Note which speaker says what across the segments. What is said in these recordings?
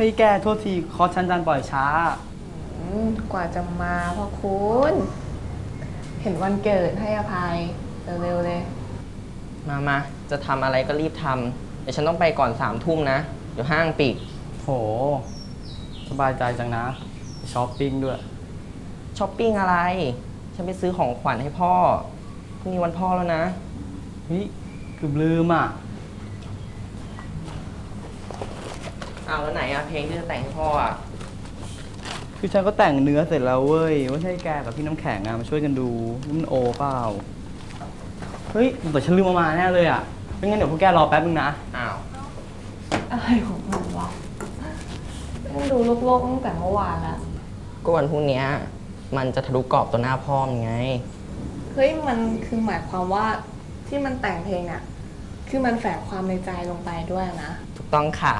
Speaker 1: ฮ้ยแกโทษทีคอร์สชันจันปล่อยช้า
Speaker 2: อืมกว่าจะมาพ่อคุณ เห็นวันเกิดให้อภัย เร็วๆเลย
Speaker 3: มามาจะทำอะไรก็รีบทำเดี๋ยวฉันต้องไปก่อนสามทุ่มนะ เดี๋ยวห้างปิด
Speaker 1: โห สบายใจจังนะช้อปปิ้งด้วย
Speaker 3: ช้อปปิ้งอะไร ฉันไปซื้อของขวัญให้พ่อพรุ่งนี้วันพ่อแล้วนะ
Speaker 1: เฮ้ยเกือบลืมอะ
Speaker 3: อ้าวแล้วไหนอะเพลงที่จะแต่งให้พ่ออะ
Speaker 1: คือฉันก็แต่งเนื้อเสร็จแล้วเว้ยว่าใช่แกกับพี่น้ำแข็งอะมาช่วยกันดูนี่มันโอเปล่า เฮ้ยแต่ฉันลืมเอามาแน่เลยอะไม่งั้นเดี๋ยวพวกแกรอแป๊บนึงนะ
Speaker 3: อ้าว
Speaker 2: อะไรของมันวะมันดูโลกๆตั้งแต่เมื่อวานแล้ว
Speaker 3: ก็วันพรุ่งเนี้ยมันจะทะลุกรอบตัวหน้าพ่อมันไง
Speaker 2: เฮ้ยมันคือหมายความว่าที่มันแต่งเพลงเนี่ยคือมันแฝงความในใจลงไปด้วยนะ
Speaker 3: ถูกต้องค่ะ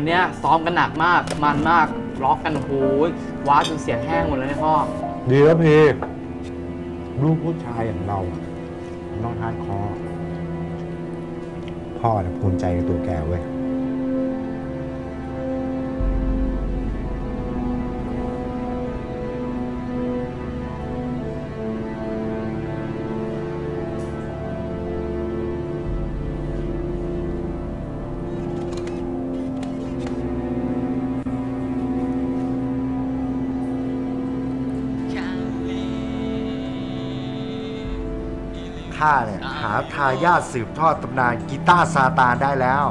Speaker 1: วันเนี้ยซ้อมกันหนักมาก มันมาก ล็อกกันโอ้ยว้าจนเสียงแห้งหมดเลยเนี่ยพ่อ
Speaker 4: ดีแล้วพี่ ลูกผู้ชายอย่างเราอะน้องฮาร์ดคอ พ่อนะภูมิใจในตัวแกเว้ย ข้าเนี่ย หาทายาทสืบทอดตำนานกีตาร์ซาตานได้แล้ว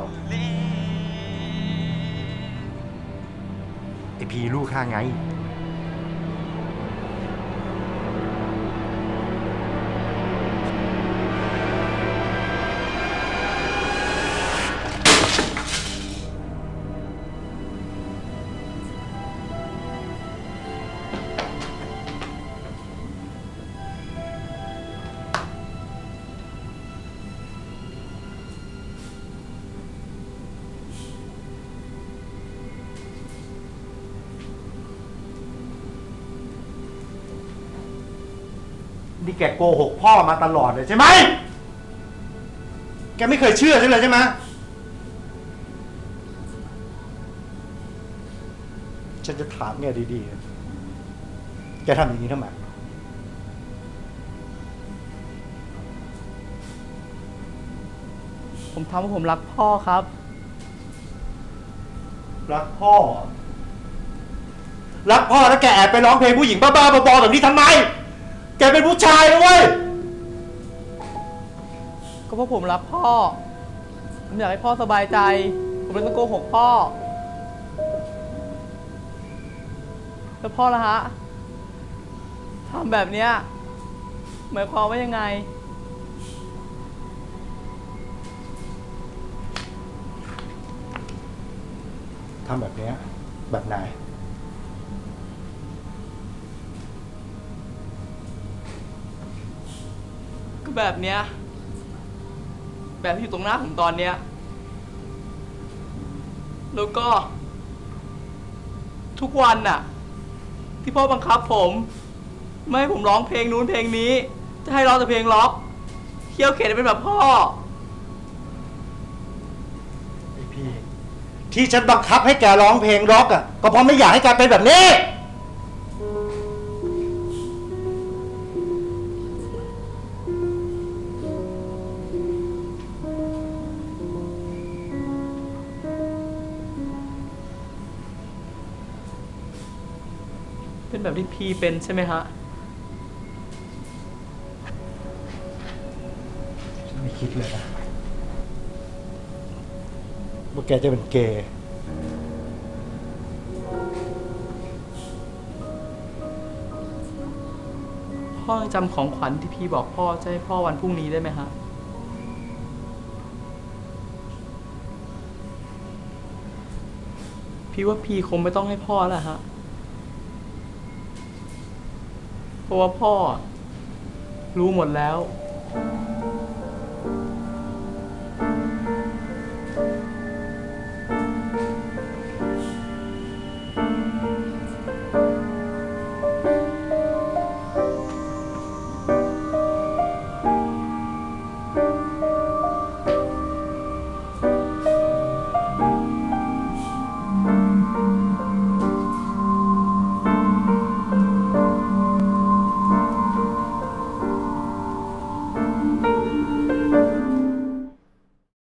Speaker 4: ไอพีลูกข้าไง นี่แกโกหกพ่อมาตลอดเลยใช่ไหม แกไม่เคยเชื่อฉันเลยใช่ไหม ฉันจะถามแกดีๆ แกทำอย่างนี้ทำไม
Speaker 1: ผมทำเพราะผมรักพ่อครับ
Speaker 4: รักพ่อ รักพ่อแล้วแกแอบไปร้องเพลงผู้หญิงบ้าๆบอๆแบบนี้ทำไม แกเป็นผู้ชายนะเว้ย
Speaker 1: ก็เพราะผมรักพ่อ ผมอยากให้พ่อสบายใจ ผมเลยต้องโกหกพ่อ แล้วพ่อละฮะทำแบบเนี้ยหมายความว่ายังไง
Speaker 4: ทำแบบเนี้ยแบบไหน
Speaker 1: ก็แบบเนี้ย แบบที่อยู่ตรงหน้าผมตอนเนี้ย แล้วก็ ทุกวันน่ะ ที่พ่อบังคับผม ไม่ให้ผมร้องเพลงนู้นเพลงนี้ จะให้ร้องแต่เพลงล็อกเคี่ยวเข็นเป็นแบบพ่อ
Speaker 4: ไอพี่ ที่ฉันบังคับให้แกร้องเพลงร็อกอะ ก็เพราะไม่อยากให้แกเป็นแบบนี้
Speaker 1: เป็นแบบที่พีเป็นใช่ไหมฮะ
Speaker 4: ฉันไม่คิดเลยนะว่าแกจะเป็นเกย์
Speaker 1: พ่อยังจำของขวัญที่พี่บอกพ่อจะให้พ่อวันพรุ่งนี้ได้ไหมฮะ พี่ว่าพี่คงไม่ต้องให้พ่อแล้วฮะ เพราะว่าพ่อ รู้หมดแล้ว thank you